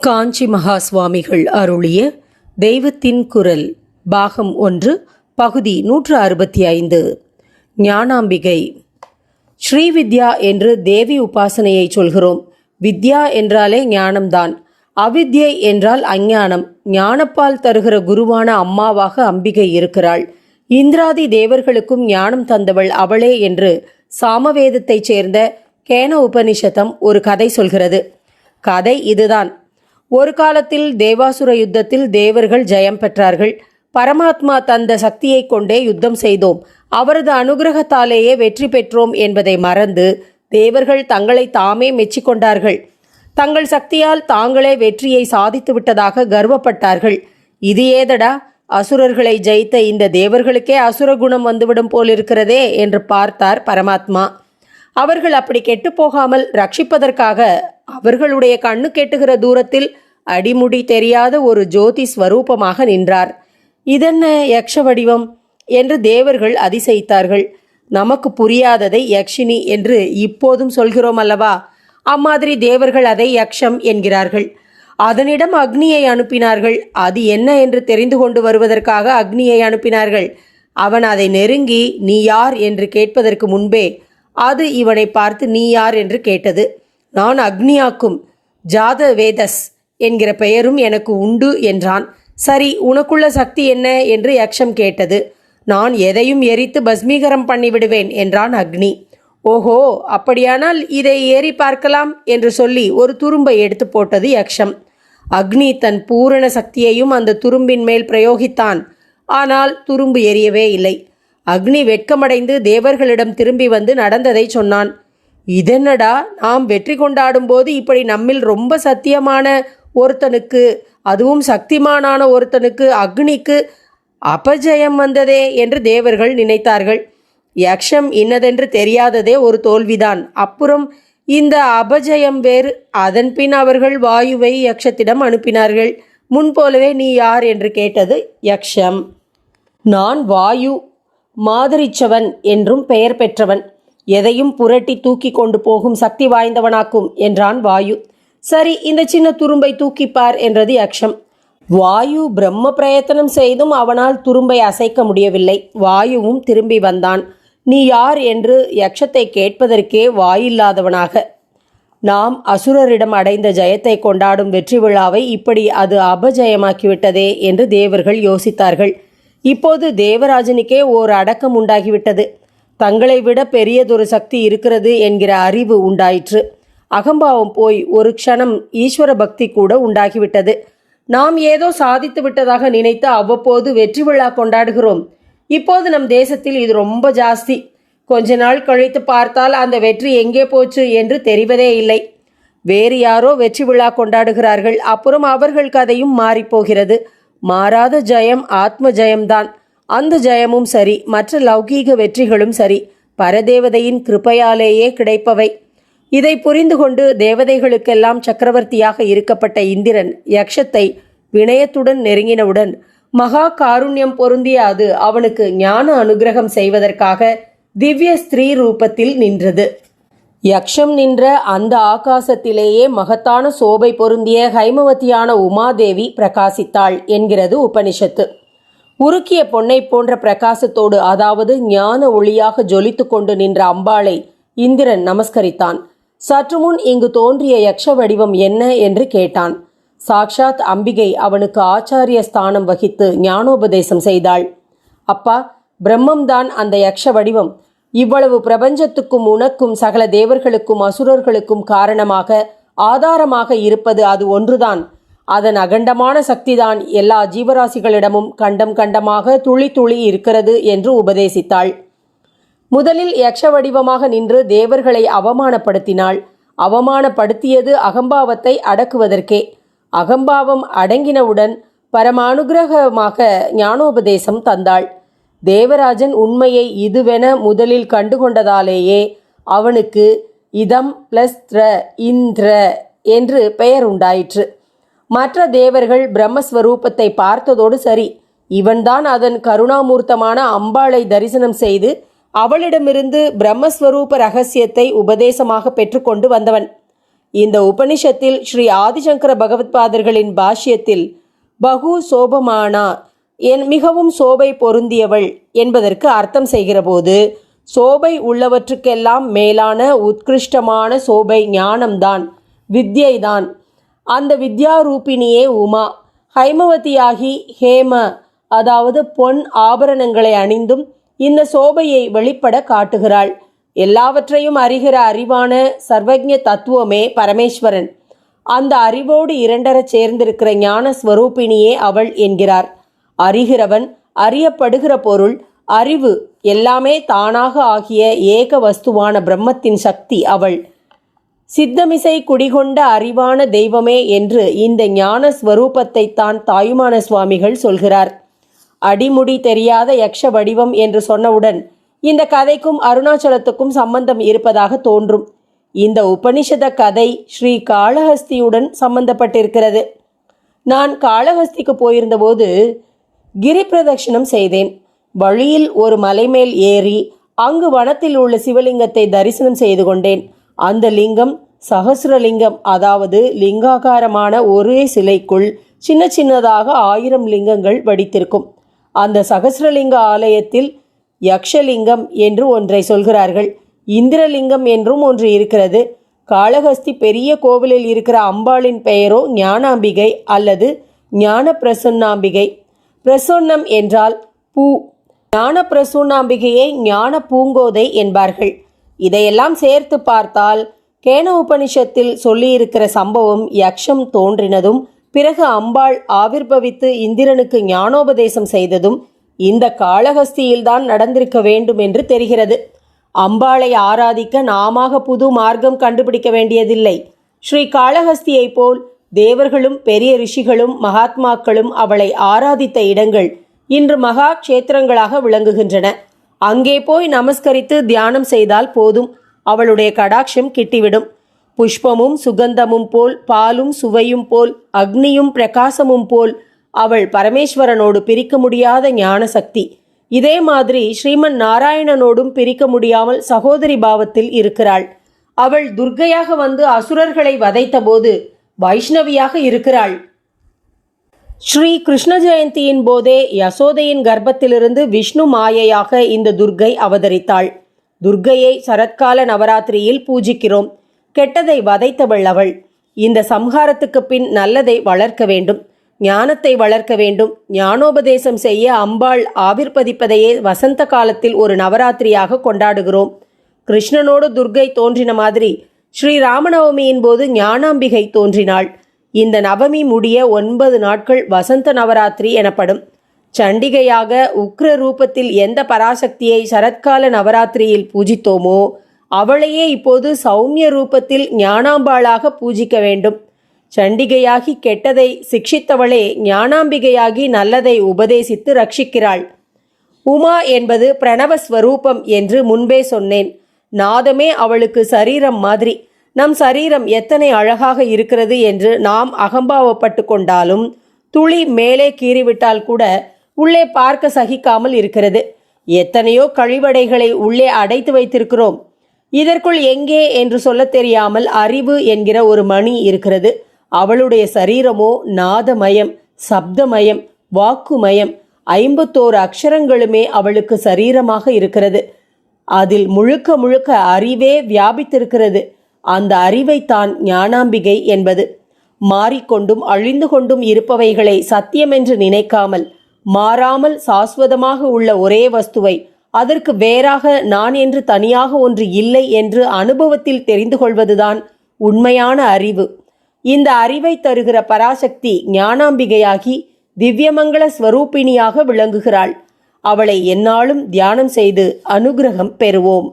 காஞ்சி மகா சுவாமிகள் அருளிய தெய்வத்தின் குரல் பாகம் ஒன்று பகுதி நூற்று அறுபத்தி ஐந்து. ஞானாம்பிகை. ஸ்ரீவித்யா என்று தேவி உபாசனையை சொல்கிறோம். வித்யா என்றாலே ஞானம்தான். அவித்யை என்றால் அஞ்ஞானம். ஞானப்பால் தருகிற குருவான அம்மாவாக அம்பிகை இருக்கிறாள். இந்திராதி தேவர்களுக்கும் ஞானம் தந்தவள் அவளே என்று சாமவேதத்தைச் சேர்ந்த கேன உபனிஷதம் ஒரு கதை சொல்கிறது. கதை இதுதான். ஒரு காலத்தில் தேவாசுர யுத்தத்தில் தேவர்கள் ஜெயம் பெற்றார்கள். பரமாத்மா தந்த சக்தியைக் கொண்டே யுத்தம் செய்தோம். அவரது அனுகிரகத்தாலேயே வெற்றி பெற்றோம் என்பதை மறந்து தேவர்கள் தங்களை தாமே மெச்சிக்கொண்டார்கள் தங்கள் சக்தியால் தாங்களே வெற்றியை சாதித்து விட்டதாக கர்வப்பட்டார்கள். இது ஏதடா? அசுரர்களை ஜெயித்த இந்த தேவர்களுக்கே அசுர குணம் வந்துவிடும் போலிருக்கிறதே என்று பார்த்தார் பரமாத்மா. அவர்கள் அப்படி கெட்டுப்போகாமல் ரட்சிப்பதற்காக அவர்களுடைய கண்ணு கெட்டுகிற தூரத்தில் அடிமுடி தெரியாத ஒரு ஜோதி ஸ்வரூபமாக நின்றார். இதென்ன யக்ஷ வடிவம்? என்று தேவர்கள் அதிசயித்தார்கள். நமக்கு புரியாததை யக்ஷினி என்று இப்போதும் சொல்கிறோம் அல்லவா? அம்மாதிரி தேவர்கள் அதை யக்ஷம் என்கிறார்கள். அதனிடம் அக்னியை அனுப்பினார்கள். அது என்ன என்று தெரிந்து கொண்டு வருவதற்காக அக்னியை அனுப்பினார்கள். அவன் அதை நெருங்கி நீ யார்? என்று கேட்பதற்கு முன்பே அது இவனை பார்த்து நீ யார்? என்று கேட்டது. நான் அக்னியாக்கும் ஜாத வேதஸ் என்கிற பெயரும் எனக்கு உண்டு என்றான். சரி உனக்குள்ள சக்தி என்ன? என்று யக்ஷம் கேட்டது. நான் எதையும் எரித்து பஸ்மீகரம் பண்ணிவிடுவேன் என்றான் அக்னி. ஓஹோ அப்படியானால் இதை ஏறி பார்க்கலாம் என்று சொல்லி ஒரு துரும்பை எடுத்து போட்டது யக்ஷம். அக்னி தன் பூரண சக்தியையும் அந்த துரும்பின் மேல் பிரயோகித்தான். ஆனால் துரும்பு எரியவே இல்லை. அக்னி வெட்கமடைந்து தேவர்களிடம் திரும்பி வந்து நடந்ததை சொன்னான். இதென்னடா? நாம் வெற்றி கொண்டாடும் போது இப்படி நம்மில் ரொம்ப சத்தியமான ஒருத்தனுக்கு அதுவும் சக்திமானான ஒருத்தனுக்கு அக்னிக்கு அபஜயம் வந்ததே என்று தேவர்கள் நினைத்தார்கள். யக்ஷம் இன்னதென்று தெரியாததே ஒரு தோல்விதான். அப்புறம் இந்த அபஜயம் வேறு. அதன் பின் அவர்கள் வாயுவை யக்ஷத்திடம் அனுப்பினார்கள். முன்போலவே நீ யார் என்று கேட்டது யக்ஷம். நான் வாயு மாதிரிச்சவன் என்றும் பெயர் பெற்றவன். எதையும் புரட்டி தூக்கி கொண்டு போகும் சக்தி வாய்ந்தவனாக்கும் என்றான் வாயு. சரி இந்த சின்ன துரும்பை தூக்கிப்பார் என்றது யக்ஷம். வாயு பிரம்ம பிரயத்தனம் செய்தும் அவனால் துரும்பை அசைக்க முடியவில்லை. வாயுவும் திரும்பி வந்தான். நீ யார் என்று யக்ஷத்தை கேட்பதற்கே வாயில்லாதவனாக. நாம் அசுரரிடம் அடைந்த ஜெயத்தை கொண்டாடும் வெற்றி விழாவை இப்படி அது அபஜயமாக்கிவிட்டதே என்று தேவர்கள் யோசித்தார்கள். இப்போது தேவராஜனுக்கே ஓர் அடக்கம் உண்டாகிவிட்டது. தங்களை விட பெரியதொரு சக்தி இருக்கிறது என்கிற அறிவு உண்டாயிற்று. அகம்பாவம் போய் ஒரு க்ஷணம் ஈஸ்வர பக்தி கூட உண்டாகிவிட்டது. நாம் ஏதோ சாதித்து விட்டதாக நினைத்து அவ்வப்போது வெற்றி விழா கொண்டாடுகிறோம். இப்போது நம் தேசத்தில் இது ரொம்ப ஜாஸ்தி. கொஞ்ச நாள் கழித்து பார்த்தால் அந்த வெற்றி எங்கே போச்சு என்று தெரிவதே இல்லை. வேறு யாரோ வெற்றி விழா கொண்டாடுகிறார்கள். அப்புறம் அவர்கள் கதையும் மாறிப்போகிறது. மாறாத ஜெயம் ஆத்ம ஜெயம்தான். அந்த ஜெயமும் சரி மற்ற லௌகீக வெற்றிகளும் சரி. பரதேவதையின் கிருபையாலேயே கிடைப்பவை. இதை புரிந்து கொண்டு தேவதைகளுக்கெல்லாம் சக்கரவர்த்தியாக இருக்கப்பட்ட இந்திரன் யக்ஷத்தை வினயத்துடன் நெருங்கினவுடன் மகா காருண்யம் பொருந்திய அது அவனுக்கு ஞான அனுகிரகம் செய்வதற்காக திவ்ய ஸ்திரீ ரூபத்தில் நின்றது. யக்ஷம் நின்ற அந்த ஆகாசத்திலேயே மகத்தான சோபை பொருந்திய ஹைமவதியான உமாதேவி பிரகாசித்தாள் என்கிறது உபனிஷத்து. உருக்கிய பொன்னை போன்ற பிரகாசத்தோடு அதாவது ஞான ஒளியாக ஜொலித்து கொண்டு நின்ற அம்பாளை இந்திரன் நமஸ்கரித்தான். சற்று முன் இங்கு தோன்றிய யக்ஷ வடிவம் என்ன என்று கேட்டான். சாக்ஷாத் அம்பிகை அவனுக்கு ஆச்சாரிய ஸ்தானம் வகித்து ஞானோபதேசம் செய்தாள். அப்பா பிரம்மம்தான் அந்த யக்ஷ வடிவம். இவ்வளவு பிரபஞ்சத்துக்கும் உனக்கும் சகல தேவர்களுக்கும் அசுரர்களுக்கும் காரணமாக ஆதாரமாக இருப்பது அது ஒன்றுதான். அதன் அகண்டமான சக்திதான் எல்லா ஜீவராசிகளிடமும் கண்டம் கண்டமாக துளி துளி இருக்கிறது என்று உபதேசித்தாள். முதலில் யக்ஷ வடிவமாக நின்று தேவர்களை அவமானப்படுத்தினாள். அவமானப்படுத்தியது அகம்பாவத்தை அடக்குவதற்கே. அகம்பாவம் அடங்கினவுடன் பரமானுகிரகமாக ஞானோபதேசம் தந்தாள். தேவராஜன் உண்மையை இதுவென முதலில் கண்டுகொண்டதாலேயே அவனுக்கு இதம் பிளஸ் த்ர இந்திர என்று பெயர் உண்டாயிற்று. மற்ற தேவர்கள் பிரம்மஸ்வரூபத்தை பார்த்ததோடு சரி. இவன்தான் அதன் கருணாமூர்த்தமான அம்பாளை தரிசனம் செய்து அவளிடமிருந்து பிரம்மஸ்வரூப ரகசியத்தை உபதேசமாக பெற்றுக்கொண்டு வந்தவன். இந்த உபனிஷத்தில் ஸ்ரீ ஆதிசங்கர பகவத்பாதர்களின் பாஷ்யத்தில் பகு சோபமானா என் மிகவும் சோபை பொருந்தியவள் என்பதற்கு அர்த்தம் செய்கிறபோது சோபை உள்ளவற்றுக்கெல்லாம் மேலான உத்கிருஷ்டமான சோபை ஞானம்தான் வித்யைதான். அந்த வித்யாரூபிணியே உமா. ஹைமவதியாகி ஹேம அதாவது பொன் ஆபரணங்களை அணிந்தும் இந்த சோபையை வெளிப்பட காட்டுகிறாள். எல்லாவற்றையும் அறிகிற அறிவான சர்வஜ தத்துவமே பரமேஸ்வரன். அந்த அறிவோடு இரண்டரச் சேர்ந்திருக்கிற ஞான ஸ்வரூபிணியே அவள் என்கிறார். அறிகிறவன் அறியப்படுகிற பொருள் அறிவு எல்லாமே தானாக ஆகிய ஏக வஸ்துவான பிரம்மத்தின் சக்தி அவள். சித்தமிசை குடிகொண்ட அறிவான தெய்வமே என்று இந்த ஞான ஸ்வரூபத்தை தான் தாயுமான சுவாமிகள் சொல்கிறார். அடிமுடி தெரியாத யக்ஷ வடிவம் என்று சொன்னவுடன் இந்த கதைக்கும் அருணாச்சலத்துக்கும் சம்பந்தம் இருப்பதாக தோன்றும். இந்த உபனிஷத கதை ஸ்ரீ காளஹஸ்தியுடன் சம்பந்தப்பட்டிருக்கிறது. நான் காளஹஸ்திக்கு போயிருந்தபோது கிரி பிரதட்சிணம் செய்தேன். வழியில் ஒரு மலைமேல் ஏறி அங்கு வனத்தில் உள்ள சிவலிங்கத்தை தரிசனம் செய்து கொண்டேன். அந்த லிங்கம் சகசிரலிங்கம் அதாவது லிங்காகாரமான ஒரே சிலைக்குள் சின்ன சின்னதாக ஆயிரம் லிங்கங்கள் வடித்திருக்கும். அந்த சகசிரலிங்க ஆலயத்தில் யக்ஷலிங்கம் என்று ஒன்றை சொல்கிறார்கள். இந்திரலிங்கம் என்றும் ஒன்று இருக்கிறது. காளஹஸ்தி பெரிய கோவிலில் இருக்கிற அம்பாளின் பெயரோ ஞானாம்பிகை அல்லது ஞான பிரசன்னாம்பிகை பிரசன்னம் என்றால் பூ. ஞான பிரசூனாம்பிகையை ஞான பூங்கோதை என்பார்கள். இதையெல்லாம் சேர்த்து பார்த்தால் கேன உபனிஷத்தில் சொல்லியிருக்கிற சம்பவம் யக்ஷம் தோன்றினதும் பிறகு அம்பாள் ஆவிர்பவித்து இந்திரனுக்கு ஞானோபதேசம் செய்ததும் இந்த காளஹஸ்தியில்தான் நடந்திருக்க வேண்டும் என்று தெரிகிறது. அம்பாளை ஆராதிக்க நாமாக புது மார்க்கம் கண்டுபிடிக்க வேண்டியதில்லை. ஸ்ரீ காளஹஸ்தியைப் போல் தேவர்களும் பெரிய ரிஷிகளும் மகாத்மாக்களும் அவளை ஆராதித்த இடங்கள் இன்று மகா க்ஷேத்திரங்களாக விளங்குகின்றன. அங்கே போய் நமஸ்கரித்து தியானம் செய்தால் போதும். அவளுடைய கடாட்சம் கிட்டிவிடும். புஷ்பமும் சுகந்தமும் போல் பாலும் சுவையும் போல் அக்னியும் பிரகாசமும் போல் அவள் பரமேஸ்வரனோடு பிரிக்க முடியாத ஞான சக்தி இதே மாதிரி ஸ்ரீமன் நாராயணனோடும் பிரிக்க முடியாமல் சகோதரி பாவத்தில் இருக்கிறாள். அவள் துர்க்கையாக வந்து அசுரர்களை வதைத்தபோது வைஷ்ணவியாக இருக்கிறாள். ஸ்ரீ கிருஷ்ண ஜெயந்தியின் போதே யசோதையின் கர்ப்பத்திலிருந்து விஷ்ணு மாயையாக இந்த துர்க்கை அவதரித்தாள். துர்க்கையை சரத்கால நவராத்திரியில் பூஜிக்கிறோம். கெட்டதை வதைத்தவள் அவள். இந்த சம்ஹாரத்துக்கு பின் நல்லதை வளர்க்க வேண்டும். ஞானத்தை வளர்க்க வேண்டும். ஞானோபதேசம் செய்ய அம்பாள் ஆவிர்பதிப்பதையே வசந்த காலத்தில் ஒரு நவராத்திரியாக கொண்டாடுகிறோம். கிருஷ்ணனோடு துர்க்கை தோன்றின மாதிரி ஸ்ரீ ராமநவமியின் போது ஞானாம்பிகை தோன்றினாள். இந்த நவமி முடிய ஒன்பது நாட்கள் வசந்த நவராத்திரி எனப்படும். சண்டிகையாக உக்ர ரூபத்தில் எந்த பராசக்தியை சரத்கால நவராத்திரியில் பூஜித்தோமோ அவளையே இப்போது சௌமிய ரூபத்தில் ஞானாம்பாளாக பூஜிக்க வேண்டும். சண்டிகையாகி கெட்டதை சிக்ஷித்தவளே ஞானாம்பிகையாகி நல்லதை உபதேசித்து ரட்சிக்கிறாள். உமா என்பது பிரணவஸ்வரூபம் என்று முன்பே சொன்னேன். நாதமே அவளுக்கு சரீரம் மாதிரி. நம் சரீரம் எத்தனை அழகாக இருக்கிறது என்று நாம் அகம்பாவப்பட்டு கொண்டாலும் துளி மேலே கீறிவிட்டால் கூட உள்ளே பார்க்க சகிக்காமல் இருக்கிறது. எத்தனையோ கழிவடைகளை உள்ளே அடைத்து வைத்திருக்கிறோம். இதற்குள் எங்கே என்று சொல்லத் தெரியாமல் அறிவு என்கிற ஒரு மணி இருக்கிறது. அவளுடைய சரீரமோ நாதமயம் சப்தமயம் வாக்குமயம் ஐம்பத்தோரு அக்ஷரங்களுமே அவளுக்கு சரீரமாக இருக்கிறது. அதில் முழுக்க முழுக்க அறிவே வியாபித்திருக்கிறது. அந்த அறிவைத்தான் ஞானாம்பிகை என்பது. மாறிக்கொண்டும் அழிந்து கொண்டும் இருப்பவைகளை சத்தியமென்று நினைக்காமல் மாறாமல் சாஸ்வதமாக உள்ள ஒரே வஸ்துவை அதற்கு வேறாக நான் என்று தனியாக ஒன்று இல்லை என்று அனுபவத்தில் தெரிந்து கொள்வதுதான் உண்மையான அறிவு. இந்த அறிவை தருகிற பராசக்தி ஞானாம்பிகையாகி திவ்யமங்கள ஸ்வரூபிணியாக விளங்குகிறாள். அவளை எந்நாளும் தியானம் செய்து அனுகிரகம் பெறுவோம்.